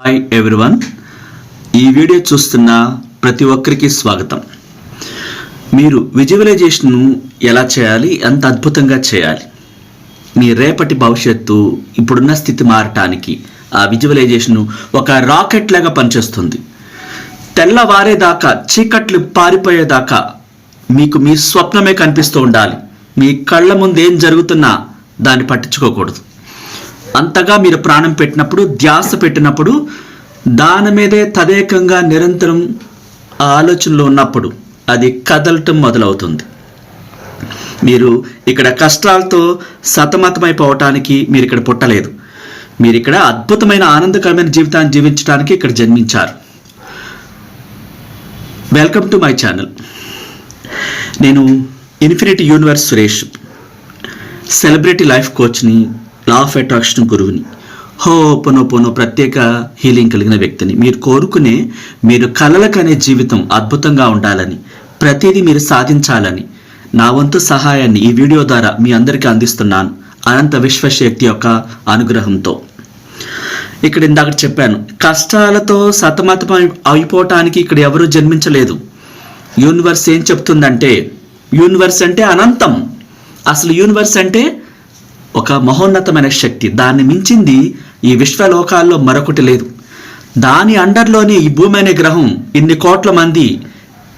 Hi everyone ఈ video చూస్తున్న ప్రతి ఒక్కరికి స్వాగతం. మీరు విజువలైజేషన్ను ఎలా చేయాలి? ఎంత అద్భుతంగా చేయాలి? మీ రేపటి భవిష్యత్తు ఇప్పుడున్న స్థితి మారటానికి ఆ విజువలైజేషన్ ఒక రాకెట్ లాగా పనిచేస్తుంది. తెల్లవారేదాకా చీకట్లు పారిపోయేదాకా మీకు మీ స్వప్నమే కనిపిస్తూ ఉండాలి. మీ కళ్ళ ముందు ఏం జరుగుతున్నా దాన్ని పట్టించుకోకూడదు. అంతగా మీరు ప్రాణం పెట్టినప్పుడు ధ్యాస పెట్టినప్పుడు దాని మీదే తదేకంగా నిరంతరం ఆలోచనలో ఉన్నప్పుడు అది కదలటం మొదలవుతుంది. మీరు ఇక్కడ కష్టాలతో సతమతమైపోవటానికి మీరు ఇక్కడ పుట్టలేదు. మీరు ఇక్కడ అద్భుతమైన ఆనందకరమైన జీవితాన్ని జీవించడానికి ఇక్కడ జన్మించారు. వెల్కమ్ టు మై ఛానల్ నేను infinity universe Suresh celebrity life కోచ్ని law of attraction గురువుని. హో ప్రత్యేక హీలింగ్ కలిగిన వ్యక్తిని. మీరు కోరుకునే మీరు కలలకనే జీవితం అద్భుతంగా ఉండాలని ప్రతిదీ మీరు సాధించాలని నా వంతు సహాయాన్ని ఈ వీడియో ద్వారా మీ అందరికీ అందిస్తున్నాను. అనంత విశ్వశక్తి యొక్క అనుగ్రహంతో. ఇక్కడ ఇందాక చెప్పాను కష్టాలతో సతమతం అయిపోవటానికి ఇక్కడ ఎవరూ జన్మించలేదు. యూనివర్స్ ఏం చెప్తుందంటే యూనివర్స్ అంటే అనంతం. అసలు యూనివర్స్ అంటే ఒక మహోన్నతమైన శక్తి. దాన్ని మించింది ఈ విశ్వలోకాల్లో మరొకటి లేదు. దాని అండర్లోనే ఈ భూమి అనే గ్రహం ఇన్ని కోట్ల మంది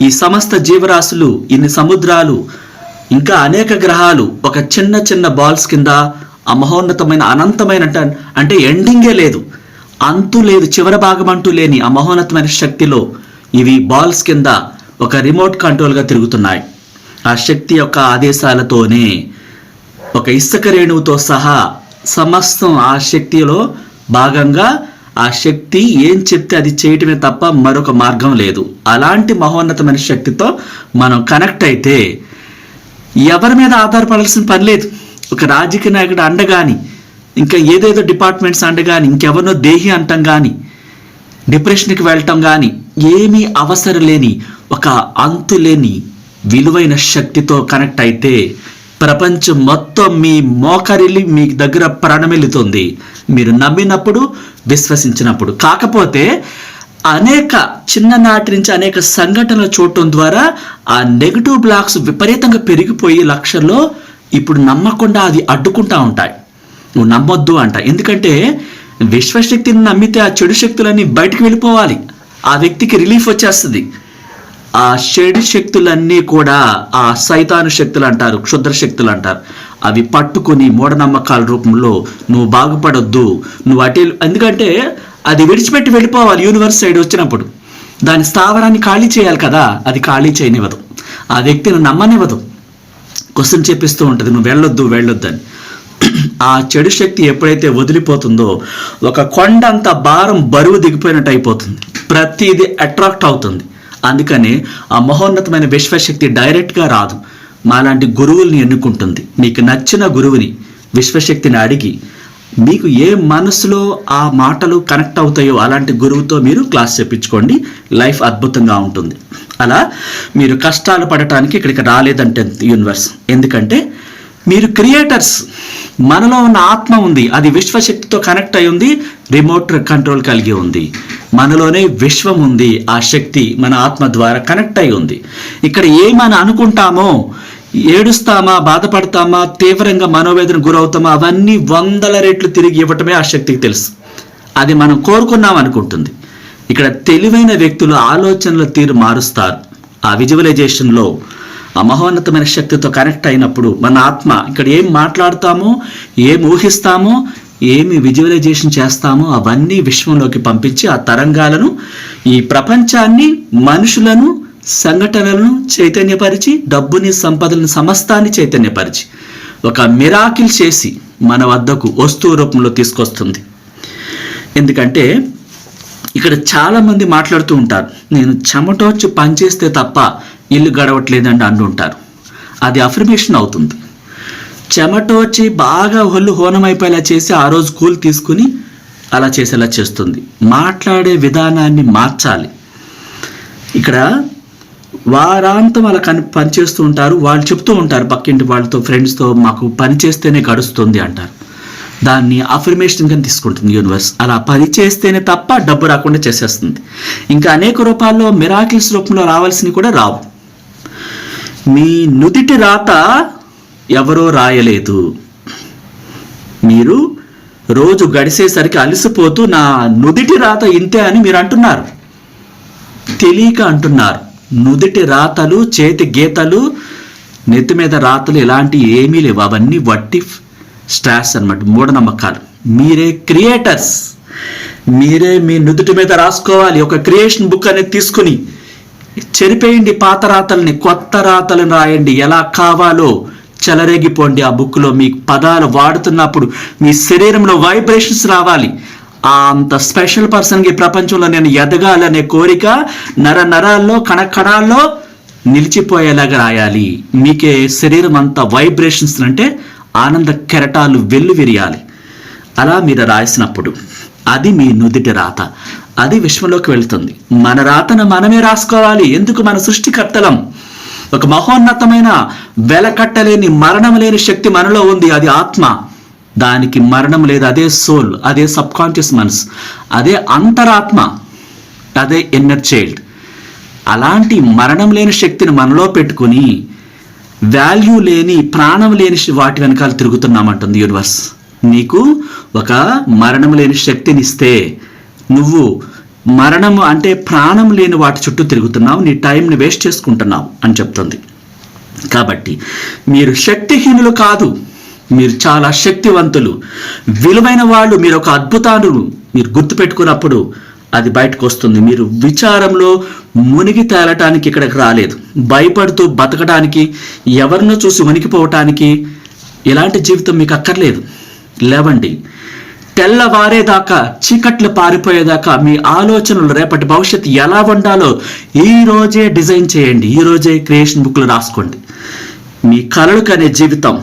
ఈ సమస్త జీవరాశులు ఇన్ని సముద్రాలు ఇంకా అనేక గ్రహాలు ఒక చిన్న చిన్న బాల్స్ కింద ఆ మహోన్నతమైన అనంతమైన అంటే ఎండింగే లేదు. అంతు లేదు చివరి భాగం అంటూ లేని ఆ మహోన్నతమైన శక్తిలో ఇవి బాల్స్ కింద ఒక రిమోట్ కంట్రోల్గా తిరుగుతున్నాయి. ఆ శక్తి యొక్క ఆదేశాలతోనే ఒక ఇసుక రేణువుతో సహా సమస్తం ఆ శక్తిలో భాగంగా ఆ శక్తి ఏం చెప్తే అది చేయటమే తప్ప మరొక మార్గం లేదు. అలాంటి మహోన్నతమైన శక్తితో మనం కనెక్ట్ అయితే ఎవరి మీద ఆధారపడాల్సిన పని లేదు. ఒక రాజకీయ నాయకుడు అండ కానీ ఇంకా ఏదేదో డిపార్ట్మెంట్స్ అండ కానీ ఇంకెవరినో దేహి అంటాం కానీ డిప్రెషన్కి వెళ్ళటం కానీ ఏమీ అవసరం లేని ఒక అంతులేని విలువైన శక్తితో కనెక్ట్ అయితే ప్రపంచం మొత్తం మీ మోకరిల్లి మీ దగ్గర ప్రాణమెలుతుంది మీరు నమ్మినప్పుడు విశ్వసించినప్పుడు. కాకపోతే అనేక చిన్ననాటి నుంచి అనేక సంఘటనలు చూడటం ద్వారా ఆ నెగిటివ్ బ్లాక్స్ విపరీతంగా పెరిగిపోయి లక్షల్లో ఇప్పుడు నమ్మకుండా అది అడ్డుకుంటా ఉంటాయి. నువ్వు నమ్మొద్దు అంట. ఎందుకంటే విశ్వశక్తిని నమ్మితే ఆ చెడు శక్తులన్నీ బయటికి వెళ్ళిపోవాలి. ఆ వ్యక్తికి రిలీఫ్ వచ్చేస్తుంది. ఆ చెడు శక్తులన్నీ కూడా ఆ సైతాను శక్తులు అంటారు క్షుద్ర శక్తులు అంటారు అవి పట్టుకుని మూఢనమ్మకాల రూపంలో నువ్వు బాగుపడొద్దు నువ్వు అటే ఎందుకంటే అది విడిచిపెట్టి వెళ్ళిపోవాలి యూనివర్స్ సైడ్ వచ్చినప్పుడు. దాని స్థావరాన్ని ఖాళీ చేయాలి కదా అది ఖాళీ చేయనివ్వదు. ఆ వ్యక్తిని నమ్మనివ్వదు. క్వశ్చన్ చెప్పిస్తూ ఉంటుంది నువ్వు వెళ్ళొద్దు వెళ్ళొద్దు అని ఆ చెడు శక్తి ఎప్పుడైతే వదిలిపోతుందో ఒక కొండ అంత భారం బరువు దిగిపోయినట్టు అయిపోతుంది. ప్రతిదీ అట్రాక్ట్ అవుతుంది. అందుకనే ఆ మహోన్నతమైన విశ్వశక్తి డైరెక్ట్గా రాదు. మాలాంటి గురువుల్ని ఎన్నుకుంటుంది. మీకు నచ్చిన గురువుని విశ్వశక్తిని అడిగి మీకు ఏ మనసులో ఆ మాటలు కనెక్ట్ అవుతాయో అలాంటి గురువుతో మీరు క్లాస్ చెప్పించుకోండి లైఫ్ అద్భుతంగా ఉంటుంది. అలా మీరు కష్టాలు పడటానికి ఇక్కడికి రాలేదంటే యూనివర్స్. ఎందుకంటే మీరు క్రియేటర్స్ మనలో ఉన్న ఆత్మ ఉంది అది విశ్వశక్తితో కనెక్ట్ అయి ఉంది రిమోట్ కంట్రోల్ కలిగి ఉంది. మనలోనే విశ్వం ఉంది ఆ శక్తి మన ఆత్మ ద్వారా కనెక్ట్ అయి ఉంది. ఇక్కడ ఏమని అనుకుంటామో ఏడుస్తామా బాధపడతామా తీవ్రంగా మనోవేదన గురవుతామా అవన్నీ వందల రెట్లు తిరిగి ఇవ్వటమే ఆ శక్తికి తెలుసు. అది మనం కోరుకున్నాం అనుకుంటుంది. ఇక్కడ తెలివైన వ్యక్తులు ఆలోచనల తీరు మారుస్తారు. ఆ విజువలైజేషన్లో ఆ మహోన్నతమైన శక్తితో కనెక్ట్ అయినప్పుడు మన ఆత్మ ఇక్కడ ఏం మాట్లాడతామో ఏం ఊహిస్తామో ఏమి విజువలైజేషన్ చేస్తామో అవన్నీ విశ్వంలోకి పంపించి ఆ తరంగాలను ఈ ప్రపంచాన్ని మనుషులను సంఘటనలను చైతన్యపరిచి డబ్బుని సంపదలను సమస్తాన్ని చైతన్యపరిచి ఒక మిరాకిల్ చేసి మన వద్దకు వస్తువు రూపంలో తీసుకొస్తుంది. ఎందుకంటే ఇక్కడ చాలామంది మాట్లాడుతూ ఉంటారు నేను చెమటోచ్చి పనిచేస్తే తప్ప ఇల్లు గడవట్లేదండి అంటుంటారు అది అఫర్మేషన్ అవుతుంది. చెమటోచి బాగా ఒళ్ళు హోనమైపోయేలా చేసి ఆ రోజు కూలి తీసుకుని అలా చేసేలా చేస్తుంది. మాట్లాడే విధానాన్ని మార్చాలి. ఇక్కడ వారాంతం అలా కని పనిచేస్తూ ఉంటారు. వాళ్ళు చెప్తూ ఉంటారు పక్కింటి వాళ్ళతో ఫ్రెండ్స్తో మాకు పని చేస్తేనే గడుస్తుంది అంటారు. దాన్ని అఫర్మేషన్గా తీసుకుంటుంది యూనివర్స్ అలా పని చేస్తేనే తప్ప డబ్బు రాకుండా చేసేస్తుంది. ఇంకా అనేక రూపాల్లో మిరాకిల్స్ రూపంలో రావాల్సినవి కూడా రావు. మీ నుదిటి రాత ఎవరో రాయలేదు. మీరు రోజు గడిచేసరికి అలసిపోతూ నా నుదిటి రాత ఇంతే అని మీరు అంటున్నారు. తెలియక అంటున్నారు. నుదిటి రాతలు చేతి గీతలు నెత్తి మీద రాతలు ఇలాంటివి ఏమీ లేవు. అవన్నీ వట్టి స్ట్రాస్ అన్నమాట మూఢనమ్మకాలు. మీరే క్రియేటర్స్. మీరే మీ నుదుటి మీద రాసుకోవాలి. ఒక క్రియేషన్ బుక్ అనేది తీసుకుని చెరిపేయండి పాత రాతల్ని కొత్త రాతలను రాయండి. ఎలా కావాలో చెలరేగిపోండి ఆ బుక్లో. మీ పదాలు వాడుతున్నప్పుడు మీ శరీరంలో వైబ్రేషన్స్ రావాలి. అంత స్పెషల్ పర్సన్కి ప్రపంచంలో నేను ఎదగాలనే కోరిక నర నరాల్లో కణకణాల్లో నిలిచిపోయేలాగా రాయాలి. మీకే శరీరం అంతా వైబ్రేషన్స్ అంటే ఆనంద కెరటాలు వెల్లు విరియాలి అలా మీరు రాసినప్పుడు అది మీ నుదిటి రాత. అది విశ్వంలోకి వెళుతుంది. మన రాతను మనమే రాసుకోవాలి. ఎందుకు? మన సృష్టికర్తలం. ఒక మహోన్నతమైన వెలకట్టలేని మరణం లేని శక్తి మనలో ఉంది. అది ఆత్మ. దానికి మరణం లేదు. అదే సోల్. అదే సబ్ కాన్షియస్ మనస్. అదే అంతరాత్మ. అదే ఇన్నర్ చైల్డ్. అలాంటి మరణం లేని శక్తిని మనలో పెట్టుకుని వాల్యూ లేని ప్రాణం లేని వాటి వెనకాల తిరుగుతున్నామంటుంది యూనివర్స్. నీకు ఒక మరణం లేని శక్తిని ఇస్తే నువ్వు మరణము అంటే ప్రాణం లేని వాటి చుట్టూ తిరుగుతున్నావు నీ టైంని వేస్ట్ చేసుకుంటున్నావు అని చెప్తుంది. కాబట్టి మీరు శక్తిహీనులు కాదు మీరు చాలా శక్తివంతులు. విలువైన వాళ్ళు మీరు ఒక అద్భుతాలు మీరు గుర్తుపెట్టుకున్నప్పుడు అది బయటకు వస్తుంది. మీరు విచారంలో మునిగి తేలటానికి ఇక్కడికి రాలేదు. భయపడుతూ బతకడానికి ఎవరినో చూసి వణికిపోవటానికి ఇలాంటి జీవితం మీకు అక్కర్లేదు. లేవండి. తెల్లవారేదాకా చీకట్లు పారిపోయేదాకా మీ ఆలోచనలు రేపటి భవిష్యత్తు ఎలా ఉండాలో ఈ రోజే డిజైన్ చేయండి. ఈ రోజే క్రియేషన్ బుక్లు రాసుకోండి. మీ కలలు కనే జీవితం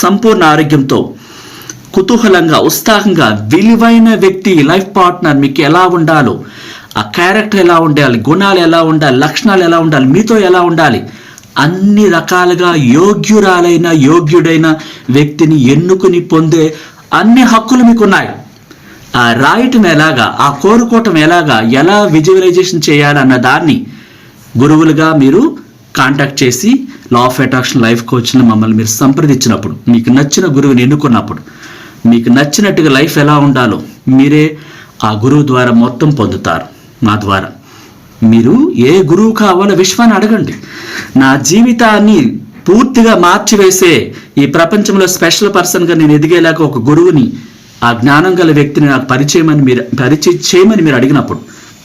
సంపూర్ణ ఆరోగ్యంతో కుతూహలంగా ఉత్సాహంగా విలువైన వ్యక్తి లైఫ్ పార్ట్నర్ మీకు ఎలా ఉండాలో ఆ క్యారెక్టర్ ఎలా ఉండాలి గుణాలు ఎలా ఉండాలి లక్షణాలు ఎలా ఉండాలి మీతో ఎలా ఉండాలి అన్ని రకాలుగా యోగ్యురాలైన యోగ్యుడైన వ్యక్తిని ఎన్నుకుని పొందే అన్ని హక్కులు మీకున్నాయి. ఆ రాయటం ఎలాగా ఆ కోరుకోవటం ఎలాగా ఎలా విజువలైజేషన్ చేయాలన్న దాన్ని గురువులుగా మీరు కాంటాక్ట్ చేసి లా ఆఫ్ అట్రాక్షన్ లైఫ్ కోచ్ని మమ్మల్ని మీరు సంప్రదించినప్పుడు మీకు నచ్చిన గురువుని ఎన్నుకున్నప్పుడు మీకు నచ్చినట్టుగా లైఫ్ ఎలా ఉండాలో మీరే ఆ గురువు ద్వారా మొత్తం పొందుతారు. మా ద్వారా. మీరు ఏ గురువు కావాలో విశ్వాన్ని అడగండి. నా జీవితాన్ని పూర్తిగా మార్చివేసే ఈ ప్రపంచంలో స్పెషల్ పర్సన్గా నేను ఎదిగేలాగా ఒక గురువుని ఆ జ్ఞానం గల వ్యక్తిని నాకు పరిచయమని మీరు పరిచయం చేయమని మీరు అడిగినప్పుడు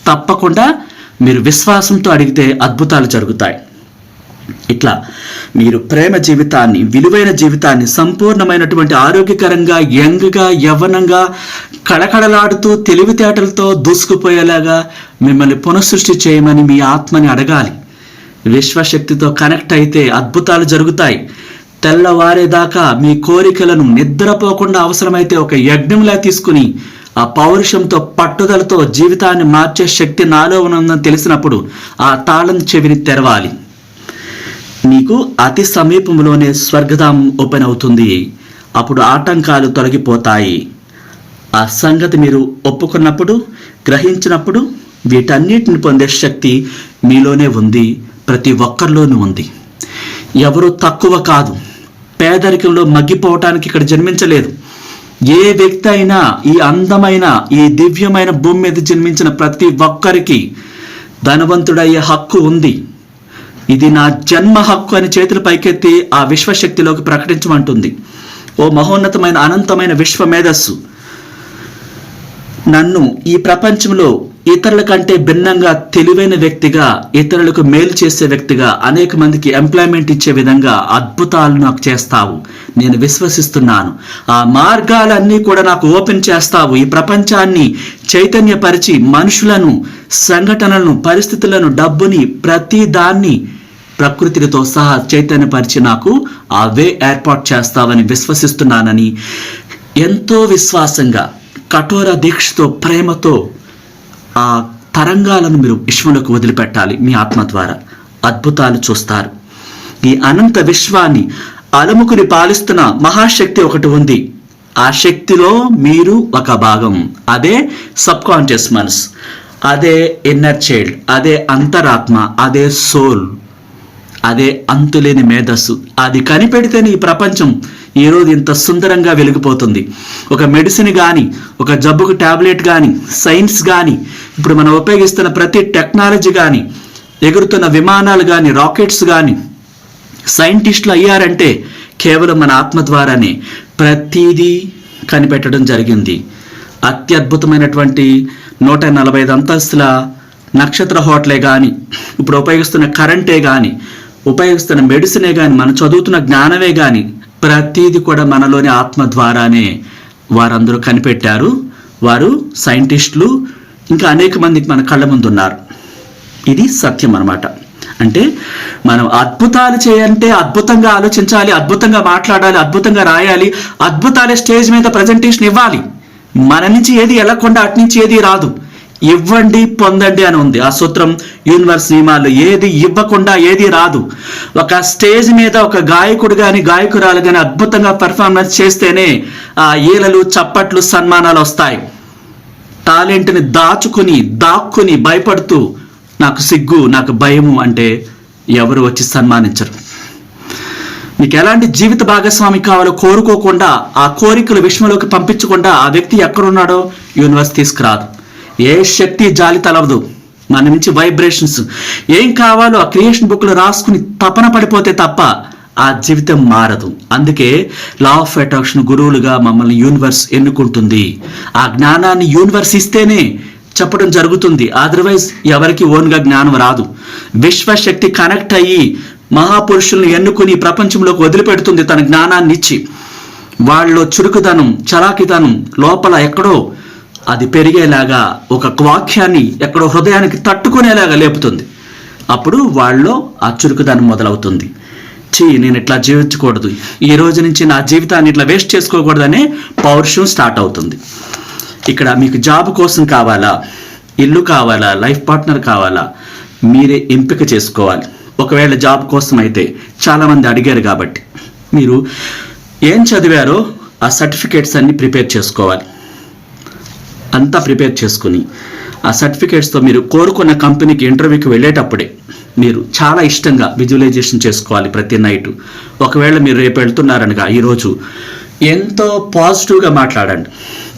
తప్పకుండా మీరు విశ్వాసంతో అడిగితే అద్భుతాలు జరుగుతాయి. ఇట్లా మీరు ప్రేమ జీవితాన్ని విలువైన జీవితాన్ని సంపూర్ణమైనటువంటి ఆరోగ్యకరంగా యంగ్గా యవ్వనంగా కళకళలాడుతూ తెలివితేటలతో దూసుకుపోయేలాగా మిమ్మల్ని పునఃసృష్టి చేయమని మీ ఆత్మని అడగాలి. విశ్వశక్తితో కనెక్ట్ అయితే అద్భుతాలు జరుగుతాయి. తెల్లవారేదాకా మీ కోరికలను నిద్రపోకుండా అవసరమైతే ఒక యజ్ఞంలా తీసుకుని ఆ పౌరుషంతో పట్టుదలతో జీవితాన్ని మార్చే శక్తి నాలో ఉన్నదని తెలిసినప్పుడు ఆ తాళం చెవిని తెరవాలి. నీకు అతి సమీపంలోనే స్వర్గధామం ఓపెన్ అవుతుంది. అప్పుడు ఆటంకాలు తొలగిపోతాయి. ఆ సంగతి మీరు ఒప్పుకున్నప్పుడు గ్రహించినప్పుడు వీటన్నిటిని పొందే శక్తి మీలోనే ఉంది. ప్రతి ఒక్కరిలోనూ ఉంది. ఎవరు తక్కువ కాదు. పేదరికంలో మగ్గిపోవటానికి ఇక్కడ జన్మించలేదు. ఏ వ్యక్తి అయినా ఈ అందమైన ఈ దివ్యమైన భూమి మీద జన్మించిన ప్రతి ఒక్కరికి ధనవంతుడయ్యే హక్కు ఉంది. ఇది నా జన్మ హక్కు అని చేతులు పైకెత్తి ఆ విశ్వశక్తిలోకి ప్రకటించమంటుంది. ఓ మహోన్నతమైన అనంతమైన విశ్వ మేధస్సు. నన్ను ఈ ప్రపంచంలో ఇతరుల కంటే భిన్నంగా తెలివైన వ్యక్తిగా ఇతరులకు మేలు చేసే వ్యక్తిగా అనేక మందికి ఎంప్లాయ్మెంట్ ఇచ్చే విధంగా అద్భుతాలు నాకు చేస్తావు. నేను విశ్వసిస్తున్నాను. ఆ మార్గాలన్నీ కూడా నాకు ఓపెన్ చేస్తావు. ఈ ప్రపంచాన్ని చైతన్యపరిచి మనుషులను సంఘటనలను పరిస్థితులను డబ్బుని ప్రతి దాన్ని ప్రకృతితో సహా చైతన్యపరిచి నాకు ఆ వే ఏర్పాటు చేస్తావని విశ్వసిస్తున్నానని ఎంతో విశ్వాసంగా కఠోర దీక్షతో ప్రేమతో ఆ తరంగాలను మీరు విశ్వంలోకి వదిలిపెట్టాలి మీ ఆత్మ ద్వారా. అద్భుతాలు చూస్తారు. ఈ అనంత విశ్వాన్ని అలముకుని పాలిస్తున్న మహాశక్తి ఒకటి ఉంది. ఆ శక్తిలో మీరు ఒక భాగం. అదే సబ్ కాన్షియస్ మనస్. అదే ఇన్నర్ చైల్డ్. అదే అంతరాత్మ. అదే సోల్. అదే అంతులేని మేధస్సు. అది కనిపెడితేనే ఈ ప్రపంచం ఈరోజు ఇంత సుందరంగా వెలిగిపోతుంది. ఒక మెడిసిన్ కానీ ఒక జబ్బుకు ట్యాబ్లెట్ కానీ సైన్స్ కానీ ఇప్పుడు మనం ఉపయోగిస్తున్న ప్రతి టెక్నాలజీ కానీ ఎగురుతున్న విమానాలు కానీ రాకెట్స్ కానీ సైంటిస్టులు అయ్యారంటే కేవలం మన ఆత్మ ద్వారానే ప్రతిదీ కనిపెట్టడం జరిగింది. అత్యద్భుతమైనటువంటి నూట నలభై ఐదు అంతస్తుల నక్షత్ర హోటలే కానీ ఇప్పుడు ఉపయోగిస్తున్న కరెంటే కానీ ఉపయోగిస్తున్న మెడిసినే కానీ మనం చదువుతున్న జ్ఞానమే కానీ ప్రతిదీ కూడా మనలోని ఆత్మ ద్వారానే వారందరూ కనిపెట్టారు. వారు సైంటిస్టులు ఇంకా అనేక మందికి మన కళ్ళ ముందు ఉన్నారు. ఇది సత్యం అనమాట అంటే మనం అద్భుతాలు చేయంటే అద్భుతంగా ఆలోచించాలి అద్భుతంగా మాట్లాడాలి అద్భుతంగా రాయాలి అద్భుతాలే స్టేజ్ మీద ప్రజెంటేషన్ ఇవ్వాలి. మన నుంచి ఏది వెళ్ళకుండా అటు నుంచి ఏది రాదు. ఇవ్వండి పొందండి అని ఉంది. ఆ సూత్రం యూనివర్స్ నియమాలు ఏది ఇవ్వకుండా ఏది రాదు. ఒక స్టేజ్ మీద ఒక గాయకుడు కానీ గాయకురాలు కానీ అద్భుతంగా పెర్ఫార్మెన్స్ చేస్తేనే ఆ ఈలలు చప్పట్లు సన్మానాలు వస్తాయి. టాలెంట్ని దాచుకుని దాక్కుని భయపడుతూ నాకు సిగ్గు నాకు భయము అంటే ఎవరు వచ్చి సన్మానించరు. మీకు ఎలాంటి జీవిత భాగస్వామి కావాలో కోరుకోకుండా ఆ కోరికలు విశ్వంలోకి పంపించకుండా ఆ వ్యక్తి ఎక్కడున్నాడో యూనివర్స్ తీసుకురాదు. ఏ శక్తి జాలి తలవదు. మన నుంచి వైబ్రేషన్స్ ఏం కావాలో ఆ క్రియేషన్ బుక్లో రాసుకుని తపన పడిపోతే తప్ప ఆ జీవితం మారదు. అందుకే లా ఆఫ్ అట్రాక్షన్ గురువులుగా మమ్మల్ని యూనివర్స్ ఎన్నుకుంటుంది. ఆ జ్ఞానాన్ని యూనివర్స్ ఇస్తేనే చెప్పడం జరుగుతుంది. అదర్వైజ్ ఎవరికి ఓన్గా జ్ఞానం రాదు. విశ్వశక్తి కనెక్ట్ అయ్యి మహాపురుషులను ఎన్నుకుని ప్రపంచంలోకి వదిలిపెడుతుంది తన జ్ఞానాన్ని ఇచ్చి వాళ్ళలో చురుకుదనం చలాకిదనం లోపల ఎక్కడో అది పెరిగేలాగా ఒక వాక్యాన్ని ఎక్కడో హృదయానికి తట్టుకునేలాగా లేపుతుంది. అప్పుడు వాళ్ళలో ఆ చురుకుదనం మొదలవుతుంది. చీ నేను ఇట్లా జీవించకూడదు. ఈ రోజు నుంచి నా జీవితాన్ని ఇట్లా వేస్ట్ చేసుకోకూడదనే పౌరుషం స్టార్ట్ అవుతుంది. ఇక్కడ మీకు జాబ్ కోసం కావాలా? ఇల్లు కావాలా? లైఫ్ పార్ట్నర్ కావాలా? మీరే ఎంపిక చేసుకోవాలి. ఒకవేళ జాబ్ కోసం అయితే చాలామంది అడిగారు కాబట్టి. మీరు ఏం చదివారో ఆ సర్టిఫికేట్స్ అన్ని ప్రిపేర్ చేసుకోవాలి. అంతా ప్రిపేర్ చేసుకుని ఆ సర్టిఫికేట్స్తో మీరు కోరుకున్న కంపెనీకి ఇంటర్వ్యూకి వెళ్ళేటప్పుడే మీరు చాలా ఇష్టంగా విజువలైజేషన్ చేసుకోవాలి ప్రతి నైట్. ఒకవేళ మీరు రేపు వెళ్తున్నారనగా ఈరోజు ఎంతో పాజిటివ్గా మాట్లాడండి.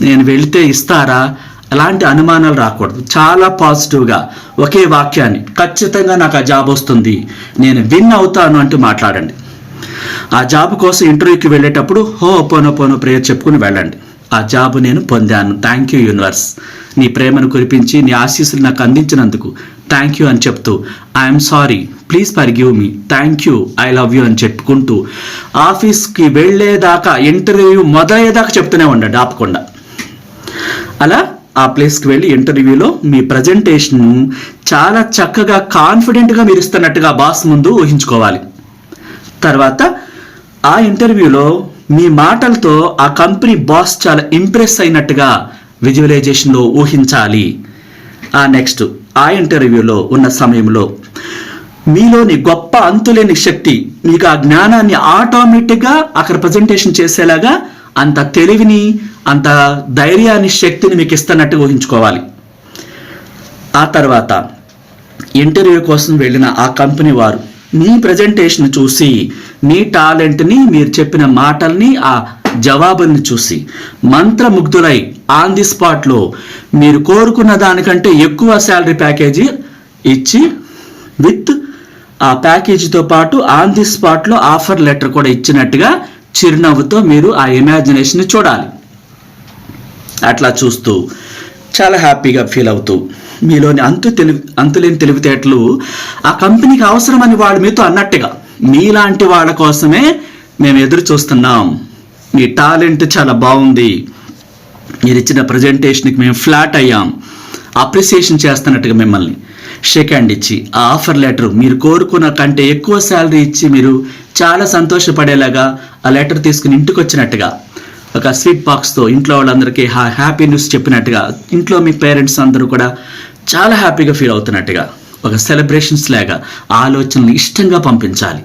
నేను వెళితే ఇస్తారా? అలాంటి అనుమానాలు రాకూడదు. చాలా పాజిటివ్గా ఒకే వాక్యాన్ని ఖచ్చితంగా నాకు ఆ జాబ్ వస్తుంది నేను విన్ అవుతాను అంటూ మాట్లాడండి. ఆ జాబ్ కోసం ఇంటర్వ్యూకి వెళ్ళేటప్పుడు హో పోనో పోనో ప్రేయర్ చెప్పుకుని వెళ్ళండి. ఆ జాబ్ నేను పొందాను. థ్యాంక్ యూ యూనివర్స్ నీ ప్రేమను కురిపించి నీ ఆశీస్సులు నాకు అందించినందుకు థ్యాంక్ యూ అని చెప్తూ I'm sorry please forgive me thank you I love you అని చెప్పుకుంటూ ఆఫీస్కి వెళ్ళేదాకా ఇంటర్వ్యూ మొదలయ్యేదాకా చెప్తూనే ఉండండి ఆపకుండా. అలా ఆ ప్లేస్కి వెళ్ళి ఇంటర్వ్యూలో మీ ప్రజెంటేషన్ చాలా చక్కగా కాన్ఫిడెంట్గా మీరు ఇస్తున్నట్టుగా బాస్ ముందు ఊహించుకోవాలి. తర్వాత ఆ ఇంటర్వ్యూలో మీ మాటలతో ఆ కంపెనీ బాస్ చాలా ఇంప్రెస్ అయినట్టుగా విజువలైజేషన్లో ఊహించాలి. ఆ నెక్స్ట్ ఆ ఇంటర్వ్యూలో ఉన్న సమయంలో మీలోని గొప్ప అంతులేని శక్తి మీకు ఆ జ్ఞానాన్ని ఆటోమేటిక్గా అక్కడ ప్రజెంటేషన్ చేసేలాగా అంత తెలివిని అంత ధైర్యాన్ని శక్తిని మీకు ఇస్తున్నట్టు ఊహించుకోవాలి. ఆ తర్వాత ఇంటర్వ్యూ కోసం వెళ్ళిన ఆ కంపెనీ వారు మీ ప్రజెంటేషన్ చూసి మీ టాలెంట్ని మీరు చెప్పిన మాటల్ని ఆ జవాబుల్ని చూసి మంత్రముగ్ధులై ఆన్ ది స్పాట్లో మీరు కోరుకున్న దానికంటే ఎక్కువ శాలరీ ప్యాకేజీ ఇచ్చి విత్ ఆ ప్యాకేజీతో పాటు ఆన్ ది స్పాట్లో ఆఫర్ లెటర్ కూడా ఇచ్చినట్టుగా చిరునవ్వుతో మీరు ఆ ఇమాజినేషన్ చూడాలి. అట్లా చూస్తూ చాలా హ్యాపీగా ఫీల్ అవుతూ మీలోని అంతు తెలివి అంతులేని తెలివితేటలు ఆ కంపెనీకి అవసరమని వాడు మీతో అన్నట్టుగా. మీలాంటి వాళ్ళ కోసమే మేము ఎదురు చూస్తున్నాం. మీ టాలెంట్ చాలా బాగుంది. మీరు ఇచ్చిన ప్రజెంటేషన్కి మేము ఫ్లాట్ అయ్యాం. అప్రిసియేషన్ చేస్తున్నట్టుగా మిమ్మల్ని. షేక్ హ్యాండ్ ఇచ్చి ఆ ఆఫర్ లెటర్ మీరు కోరుకున్న కంటే ఎక్కువ శాలరీ ఇచ్చి మీరు చాలా సంతోషపడేలాగా ఆ లెటర్ తీసుకుని ఇంటికి వచ్చినట్టుగా. ఒక స్వీట్ బాక్స్తో ఇంట్లో వాళ్ళందరికీ హా హ్యాపీ న్యూస్ చెప్పినట్టుగా. ఇంట్లో మీ పేరెంట్స్ అందరూ కూడా చాలా హ్యాపీగా ఫీల్ అవుతున్నట్టుగా ఒక సెలబ్రేషన్స్ లాగా ఆలోచనలు ఇష్టంగా పంపించాలి.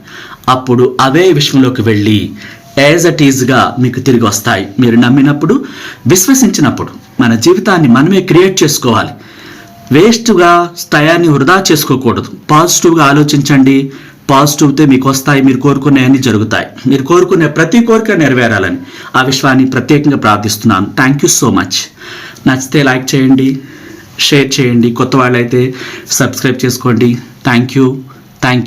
అప్పుడు అవే విషయంలోకి వెళ్ళి యాజ్ అట్ ఈజ్గా మీకు తిరిగి వస్తాయి. మీరు నమ్మినప్పుడు విశ్వసించినప్పుడు మన జీవితాన్ని మనమే క్రియేట్ చేసుకోవాలి. వేస్ట్గా స్థయాన్ని వృధా చేసుకోకూడదు. పాజిటివ్గా ఆలోచించండి. పాజిటివ్తే మీకు వస్తాయి. మీరు కోరుకునేవన్నీ జరుగుతాయి. మీరు కోరుకునే ప్రతి కోరిక నెరవేరాలని ఆ విశ్వాన్ని ప్రత్యేకంగా ప్రార్థిస్తున్నాను. థ్యాంక్ యూ సో మచ్ నచ్చితే లైక్ చేయండి. షేర్ చేయండి. కొత్త వాళ్ళైతే సబ్స్క్రైబ్ చేసుకోండి. Thank you thank you